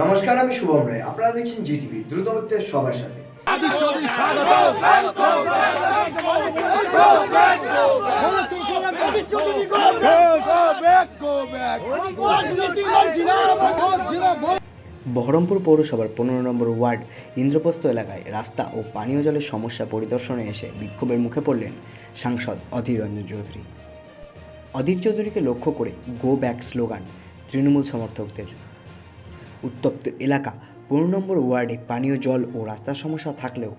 নমস্কার, আমি শুভম রায়। আপনারা দেখছেন জিটিভি দ্রুত হচ্ছে সবার সাথে। বহরমপুর পৌরসভার পনেরো নম্বর ওয়ার্ড, ইন্দ্রপ্রস্থ এলাকায় রাস্তা ও পানীয় জলের সমস্যা পরিদর্শনে এসে বিক্ষোভের মুখে পড়লেন সাংসদ অধীর রঞ্জন চৌধুরী। অধীর চৌধুরীকে লক্ষ্য করে গো ব্যাক স্লোগান তৃণমূল সমর্থকদের। উত্তপ্ত এলাকা। পনেরো নম্বর ওয়ার্ডে পানীয় জল ও রাস্তার সমস্যা থাকলেও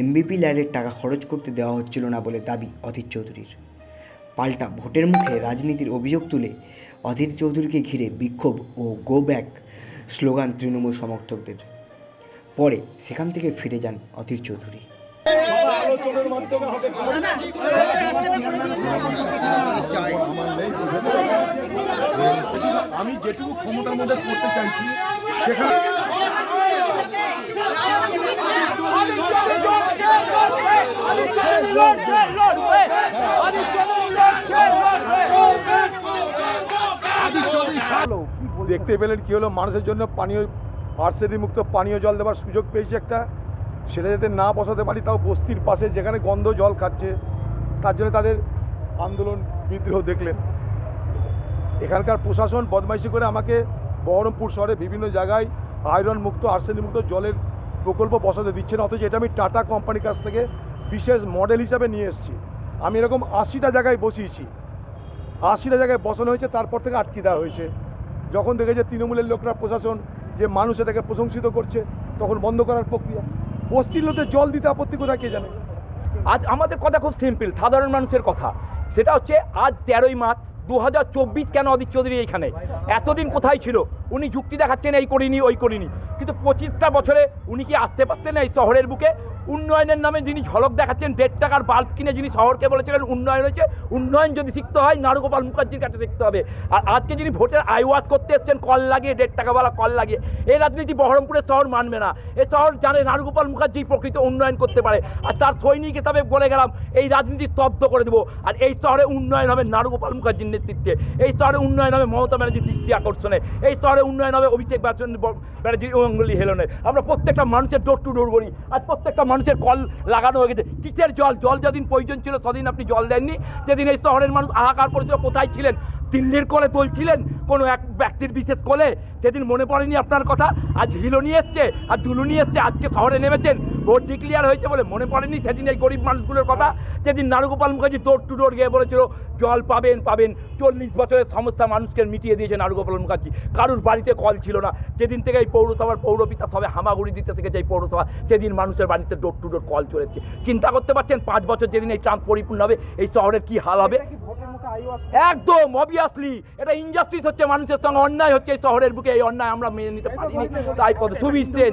এমবিপি ল্যাডের টাকা খরচ করতে দেওয়া হচ্ছিল না বলে দাবি অধীর চৌধুরীর। পাল্টা ভোটের মুখে রাজনীতির অভিযোগ তুলে অধীর চৌধুরীকে ঘিরে বিক্ষোভ ও গো ব্যাক স্লোগান তৃণমূল সমর্থকদের। পরে সেখান থেকে ফিরে যান অধীর চৌধুরী। আমি যেটুকু ক্ষমতার মধ্যে করতে চাইছি, সেখানে দেখতে পেলেন কি হলো? মানুষের জন্য পানীয় আর্সেনি মুক্ত পানীয় জল দেওয়ার সুযোগ পেয়েছি একটা। সেটা যাতে না বসাতে পারি, তাও বস্তির পাশে যেখানে গন্ধ জল খাচ্ছে, তার জন্য তাদের আন্দোলন বিদ্রোহ দেখলেন। এখানকার প্রশাসন বদমাইশি করে আমাকে বহরমপুর শহরে বিভিন্ন জায়গায় আয়রন মুক্ত, আর্সেনিক মুক্ত জলের প্রকল্প বসাতে দিচ্ছে না। অথচ এটা আমি টাটা কোম্পানির কাছ থেকে বিশেষ মডেল হিসাবে নিয়ে এসেছি। আমি এরকম আশিটা জায়গায় বসিয়েছি। আশিটা জায়গায় বসানো হয়েছে, তারপর থেকে আটকে দেওয়া হয়েছে। যখন দেখেছে তৃণমূলের লোকরা, প্রশাসন যে মানুষ এটাকে প্রশংসিত করছে, তখন বন্ধ করার প্রক্রিয়া। বস্তির লোকের জল দিতে আপত্তি কোথায়, কে জানে? আজ আমাদের কথা খুব সিম্পল সাধারণ মানুষের কথা। সেটা হচ্ছে, আজ তেরোই মার্চ দু হাজার চব্বিশ কেন অদিত চৌধুরী এইখানে? এতদিন কোথায় ছিল? উনি যুক্তি দেখাচ্ছেন, এই করিনি, ওই করিনি। কিন্তু পঁচিশটা বছরে উনি কি আসতে পারতেন এই শহরের বুকে? উন্নয়নের নামে যিনি ঝলক দেখাচ্ছেন, দেড় টাকার বাল্ব কিনে যিনি শহরকে বলেছিলেন, উন্নয়ন হয়েছে। উন্নয়ন যদি শিখতে হয়, নারুগোপাল মুখার্জির কাছে শিখতে হবে। আর আজকে যিনি ভোটের আইওয়াজ করতে এসছেন, কল লাগিয়ে, দেড় টাকাওয়ালা কল লাগিয়ে, এই রাজনীতি বহরমপুরের শহর মানবে না। এ শহর জানে নারুগোপাল মুখার্জি প্রকৃত উন্নয়ন করতে পারে। আর তার সৈনিক হিসাবে বলে গেলাম, এই রাজনীতি স্তব্ধ করে দেবো। আর এই শহরে উন্নয়ন হবে নারুগোপাল মুখার্জির নেতৃত্বে। এই শহরে উন্নয়ন হবে মমতা ব্যানার্জির দৃষ্টি আকর্ষণে। এই শহরে উন্নয়ন হবে অভিষেক বচ্চন ব্যানার্জির অঙ্গুলি হেলনে আমরা প্রত্যেকটা মানুষের ডোর টু ডোর করি। আর প্রত্যেকটা মানুষের কল লাগানো হয়ে গেছে। কিসের জল? জল যেদিন প্রয়োজন ছিল সেদিন আপনি জল দেননি। যেদিন এই শহরের মানুষ হাহাকার করেছিল, কোথায় ছিলেন? দিল্লির কলে তুলছিলেন? কোনো এক ব্যক্তির বিশেষ কলে? সেদিন মনে পড়েনি আপনার কথা, আজ হিলো নিয়ে এসছে, আর দুলু নিয়ে এসছে, আজকে শহরে নেমেছেন। ভোট ডিক্লিয়ার হয়েছে বলে মনে পড়েনি? সেদিন এই গরিব মানুষগুলোর কথা। যেদিন নারুগোপাল মুখার্জি দৌড় টু দৌড় গিয়ে বলেছিল, জল পাবেন পাবেন। চল্লিশ বছরের সমস্যা মানুষকে মিটিয়ে দিয়েছে নারুগোপাল মুখার্জি। কারুর বাড়িতে কল ছিল না। যেদিন থেকে এই পৌরসভার পৌরপিতা সবে হামাগুড়ি দিতে থেকে এই পৌরসভা, সেদিন মানুষের বাড়িতে ডোর টু ডোর কল চলে এসছে। চিন্তা করতে পারছেন, পাঁচ বছর যেদিন এই ট্রাম্প পরিপূর্ণ হবে, এই শহরের কি হাল হবে? একদম অবভিয়াসলি এটা ইনজাস্টিস হচ্ছে মানুষের সঙ্গে, অন্যায় হচ্ছে এই শহরের বুকে, এই অন্যায় আমরা মেনে নিতে পারিনি। তাই পদ সুবীর সেন